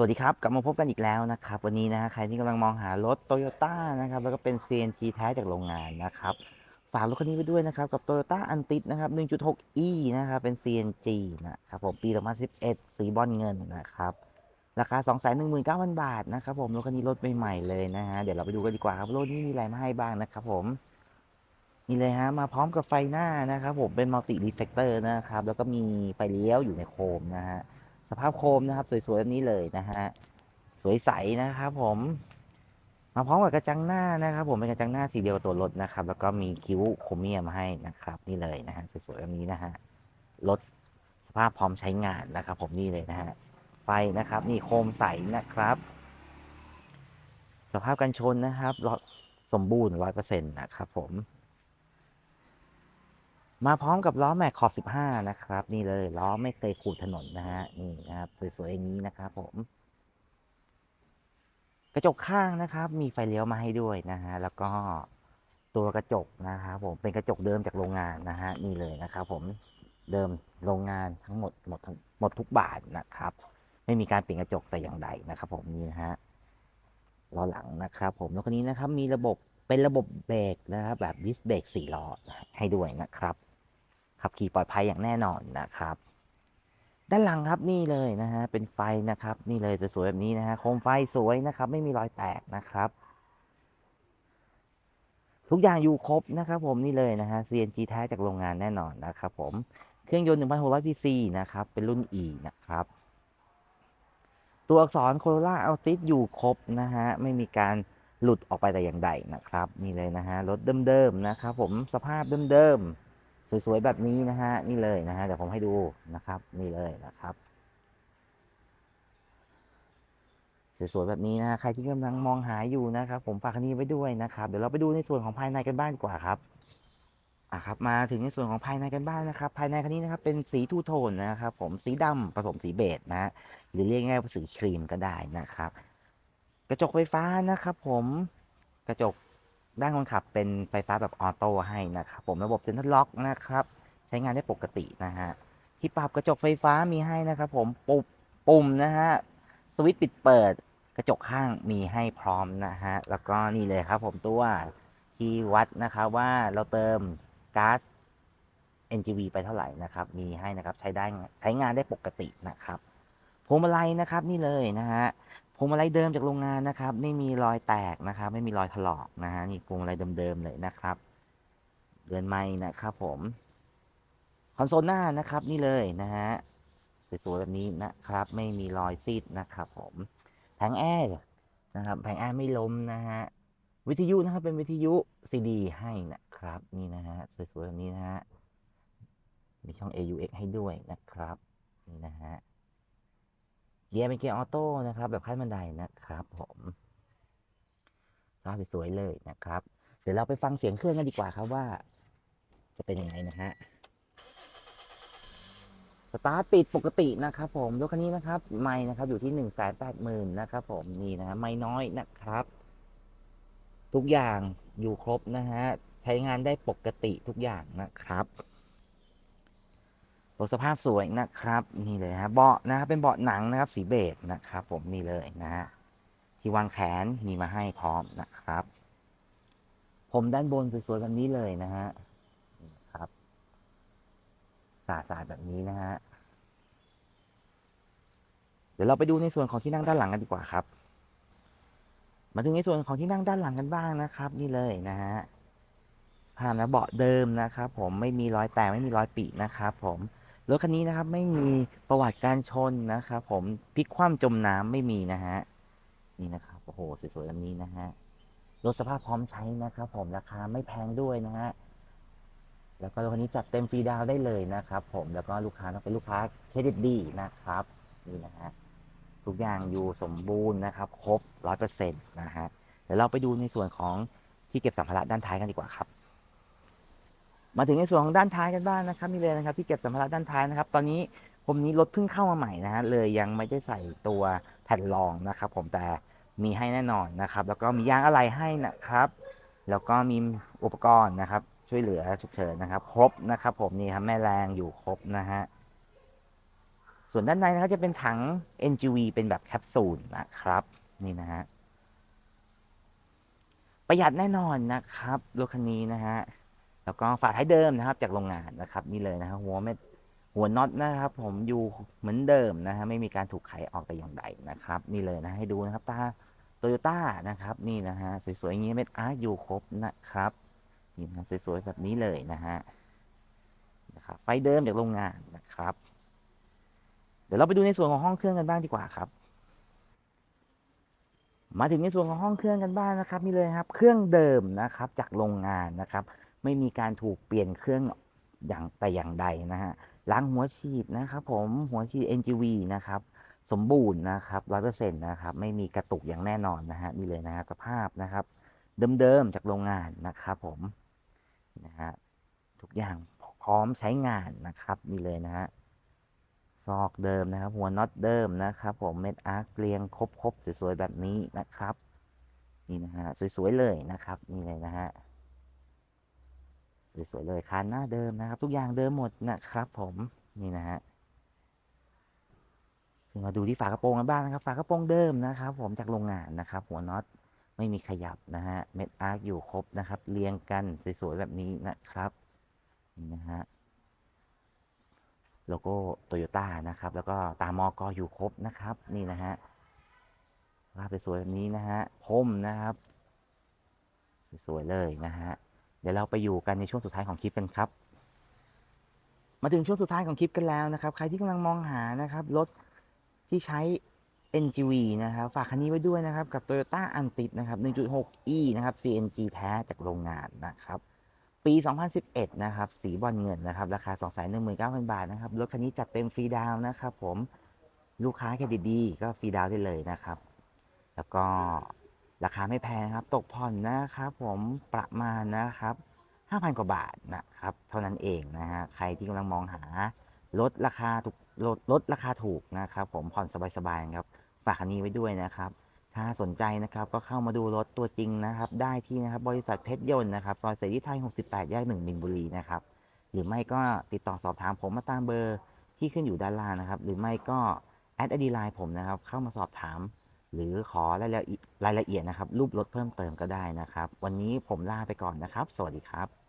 สวัสดีครับ กลับมาพบกันอีกแล้วนะครับ วันนี้นะใครที่กำลังมองหารถ Toyota นะครับ แล้วก็เป็น CNG แท้จากโรงงานนะครับ ฝากรถคันนี้ไว้ด้วยนะครับ กับ Toyota a n t i นะครับ 1.6e นะครับ เป็น CNG นะครับผมปี 2011 สีบอลเงินนะครับ ราคา 219,000 บาทนะครับผม รถคันนี้รถใหม่ๆเลยนะฮะ เดี๋ยวเราไปดูกันดีกว่าครับรถนี้มีอะไรมาให้บ้างนะครับผมนี่เลยฮะ มาพร้อมกับไฟหน้านะครับผม เป็น Multi Reflector นะครับ แล้วก็มีไฟเลี้ยวอยู่ในโคมนะฮะ สภาพโคมนะครับ สวยๆแบบนี้เลยนะฮะสวยใสนะครับผมมาพร้อมกับกระจังหน้านะครับ ผมเป็นกระจังหน้าสีเดียวกับตัวรถนะครับ แล้วก็มีคิ้วโครเมียมมาให้นะครับ นี่เลยนะฮะสวยๆแบบนี้นะฮะรถสภาพพร้อมใช้งานนะครับ ผมนี่เลยนะฮะไฟนะครับ นี่โคมใสนะครับ สภาพกันชนนะครับสมบูรณ์ร้อยเปอร์เซ็นต์นะครับ ผม มาพร้อมกับล้อแม็กขอบ 15 นะครับ นี่เลยล้อไม่เคยขูดถนนนะฮะนี่นะครับสวยๆอย่างนี้นะครับผม กระจกข้างนะครับ มีไฟเลี้ยวมาให้ด้วยนะฮะแล้วก็ตัวกระจกนะครับผมเป็นกระจกเดิมจากโรงงานนะฮะนี่เลยนะครับ ผมเดิมโรงงานทั้งหมดหมดทั้งหมดทุกบานนะครับ ไม่มีการเปลี่ยนกระจกแต่อย่างใดนะครับ ผมนี่นะฮะล้อหลังนะครับ ผมแล้วคนนี้นะครับมีระบบเป็นระบบเบรกนะครับ แบบดิสเบรกสี่ล้อให้ด้วยนะครับ ขับขี่ปลอดภัยอย่างแน่นอนนะครับ ด้านหลังครับนี่เลยนะฮะเป็นไฟนะครับ นี่เลยจะสวยแบบนี้นะฮะโคมไฟสวยนะครับ ไม่มีรอยแตกนะครับ ทุกอย่างอยู่ครบนะครับผมนี่เลยนะฮะ CNG แท้จากโรงงานแน่นอนนะครับผมเครื่องยนต์ 1,600ซีซีนะครับ เป็นรุ่น E นะครับ ตัวอักษร Corolla Altis อยู่ครบนะฮะ ไม่มีการหลุดออกไปแต่อย่างใดนะครับ นี่เลยนะฮะ รถเดิมๆนะครับผม สภาพเดิมๆ สวยๆแบบนี้นะฮะนี่เลยนะฮะเดี๋ยวผมให้ดูนะครับนี่เลยนะครับสวยๆแบบนี้นะใครที่กำลังมองหาอยู่นะครับผมฝากคันนี้ไว้ด้วยนะครับ เดี๋ยวเราไปดูในส่วนของภายในกันบ้างดีกว่าครับอะครับมาถึงในส่วนของภายในกันบ้างนะครับ ภายในคันนี้นะครับเป็นสีทูโทนนะครับ ผมสีดำผสมสีเบจนะฮะหรือเรียกง่ายๆว่าสีครีมก็ได้นะครับ กระจกไฟฟ้านะครับ ผมกระจก ด้านคนขับเป็นไฟฟ้าแบบออโต้ให้นะครับผมระบบเซ็นทรัลล็อกนะครับ ใช้งานได้ปกตินะฮะที่ปรับกระจกไฟฟ้ามีให้นะครับผมปุ่มปุ่มนะฮะสวิตช์ปิดเปิดกระจกข้างมีให้พร้อมนะฮะแล้วก็นี่เลยครับผมตัวที่วัดนะครับว่าเราเติมก๊าซ NGV ไปเท่าไหร่นะครับ มีให้นะครับใช้ได้ใช้งานได้ปกตินะครับพวงมาลัยนะครับนี่เลยนะฮะ พวงมาลัยเดิมจากโรงงานนะครับ ไม่มีรอยแตกนะครับ ไม่มีรอยถลอกนะฮะนี่พวงมาลัยเดิมๆเลยนะครับเดือนไม่นะครับผมคอนโซลหน้านะครับนี่เลยนะฮะสวยๆแบบนี้นะครับ ไม่มีรอยซีดนะครับ ผมแผงแอร์นะครับแผงแอร์ไม่ล้มนะฮะวิทยุนะครับเป็นวิทยุซีดีให้นะครับ นี่นะฮะสวยๆแบบนี้นะฮะมีช่อง AUX ให้ด้วยนะครับ นี่นะฮะ เกียร์เป็นเกียร์ออโต้นะครับ แบบขั้นบันไดนะครับ ผมภาพสวยเลยนะครับ เดี๋ยวเราไปฟังเสียงเครื่องกันดีกว่าครับว่า จะเป็นยังไงนะฮะสตาร์ทติดปกตินะครับผมรถคันนี้นะครับไม่นะครับ อยู่ที่หนึ่งแสนแปดหมื่นนะครับ ผมนี่นะฮะไม่น้อยนะครับ ทุกอย่างอยู่ครบนะฮะใช้งานได้ปกติทุกอย่างนะครับ รถสภาพสวยนะครับ นี่เลยฮะเบาะนะครับเป็นเบาะหนังนะครับสีเบจนะครับ ผมนี่เลยนะฮะที่วางแขนมีมาให้พร้อมนะครับ ผมด้านบนสวยๆแบบนี้เลยนะฮะครับสาสาดแบบนี้นะฮะเดี๋ยวเราไปดูในส่วนของที่นั่งด้านหลังกันดีกว่าครับ มาถึงในส่วนของที่นั่งด้านหลังกันบ้างนะครับ นี่เลยนะฮะผ่านนะเบาะเดิมนะครับ ผมไม่มีรอยแตกไม่มีรอยปีนะครับ ผม รถคันนี้นะครับไม่มีประวัติการชนนะครับผมพลิกคว่ำจมน้ำไม่มีนะฮะนี่นะครับโอ้โหสวยๆแบบนี้นะฮะรถสภาพพร้อมใช้นะครับผมราคาไม่แพงด้วยนะฮะแล้วก็รถคันนี้จัดเต็มฟรีดาวได้เลยนะครับผมแล้วก็ลูกค้าต้องเป็นลูกค้าเครดิตดีนะครับนี่นะฮะทุกอย่างอยู่สมบูรณ์นะครับครบร้อยเปอร์เซ็นต์นะฮะเดี๋ยวเราไปดูในส่วนของที่เก็บสัมภาระด้านท้ายกันดีกว่าครับ มาถึงในส่วนของด้านท้ายกันบ้างนะครับนี่เลยนะครับที่เก็บสัมภาระด้านท้ายนะครับ ตอนนี้ผมนี้รถเพิ่งเข้ามาใหม่นะฮะเลยยังไม่ได้ใส่ตัวแผ่นรองนะครับ ผมแต่มีให้แน่นอนนะครับ แล้วก็มียางอะไหล่ให้นะครับ แล้วก็มีอุปกรณ์นะครับ ช่วยเหลือฉุกเฉินนะครับ ครบนะครับ ผมนี่ครับแม่แรงอยู่ครบนะฮะส่วนด้านในนะครับจะเป็นถัง NGV เป็นแบบแคปซูลนะครับ นี่นะฮะประหยัดแน่นอนนะครับรถคันนี้นะฮะ แล้วก็ฝาท้ายเดิมนะครับ จากโรงงานนะครับ นี่เลยนะครับหัวเม็ดหัวน็อตนะครับ ผมอยู่เหมือนเดิมนะฮะไม่มีการถูกไขออกแต่อย่างใดนะครับ นี่เลยนะให้ดูนะครับตาโตโยต้านะครับ นี่นะฮะสวยๆอย่างนี้เม็ดอาร์อยู่ครบนะครับนี่นะสวยๆแบบนี้เลยนะฮะนะครับไฟเดิมจากโรงงานนะครับ เดี๋ยวเราไปดูในส่วนของห้องเครื่องกันบ้างดีกว่าครับ มาถึงในส่วนของห้องเครื่องกันบ้างนะครับนี่เลยครับ เครื่องเดิมนะครับ จากโรงงานนะครับ ไม่มีการถูกเปลี่ยนเครื่องอย่างแต่อย่างใดนะฮะล้างหัวฉีดนะครับผมหัวฉีด NGV นะครับสมบูรณ์นะครับร้อยเปอร์เซ็นต์นะครับไม่มีกระตุกอย่างแน่นอนนะฮะนี่เลยนะฮะสภาพนะครับ เดิมๆจากโรงงานนะครับผมนะฮะทุกอย่างพร้อมใช้งานนะครับนี่เลยนะฮะซอกเดิมนะครับ หัวน็อตเดิมนะครับ ผมเม็ดอาร์คเรียงครบๆสวยๆแบบนี้นะครับ นี่นะฮะสวยๆเลยนะครับ นี่เลยนะฮะ สวยๆเลยคันหน้าเดิมนะครับ ทุกอย่างเดิมหมดนะครับผมนี่นะฮะถึงมาดูที่ฝากระโปรงกันบ้างนะครับ ฝากระโปรงเดิมนะครับ ผมจากโรงงานนะครับ หัวน็อตไม่มีขยับนะฮะเม็ดอาร์คอยู่ครบนะครับ เรียงกันสวยๆแบบนี้นะครับนี่นะฮะโลโก้โตโยต้านะครับ แล้วก็ตามอกออยู่ครบนะครับ นี่นะฮะภาพสวยๆแบบนี้นะฮะพรมนะครับ สวยๆเลยนะฮะ เดี๋ยวเราไปอยู่กันในช่วงสุดท้ายของคลิปกันครับ มาถึงช่วงสุดท้ายของคลิปกันแล้วนะครับ ใครที่กำลังมองหานะครับรถที่ใช้ NGV นะครับ ฝากคันนี้ไว้ด้วยนะครับ กับ Toyota a n t i s นะครับ 1.6e นะครับ CNG แท้จากโรงงานนะครับ ปี 2011 นะครับ สีบอลเงินนะครับ ราคา 219,000 บาทนะครับ รถคันนี้จัดเต็มฟรีดาวนะครับผม ลูกค้าเครดิตดีก็ฟรีดาวได้เลยนะครับ แล้วก็ ราคาไม่แพงครับ ตกผ่อนนะครับผมประมาณนะครับ 5,000 กว่าบาทนะครับ เท่านั้นเองนะฮะใครที่กำลังมองหารถราคาถูกลดลดราคาถูกนะครับ ผมผ่อนสบายๆครับฝากคันนี้ไว้ด้วยนะครับ ถ้าสนใจนะครับก็เข้ามาดูรถตัวจริงนะครับ ได้ที่นะครับบริษัทเพชรยนต์นะครับซอยเสรีไทย 68 แยก 1 มินบุรีนะครับหรือไม่ก็ติดต่อสอบถามผมมาตามเบอร์ที่ขึ้นอยู่ด้านล่างนะครับ หรือไม่ก็แอดไอดีไลน์ผมนะครับ เข้ามาสอบถาม หรือขอรายละเอียดนะครับ รูปรถเพิ่มเติมก็ได้นะครับ วันนี้ผมลาไปก่อนนะครับ สวัสดีครับ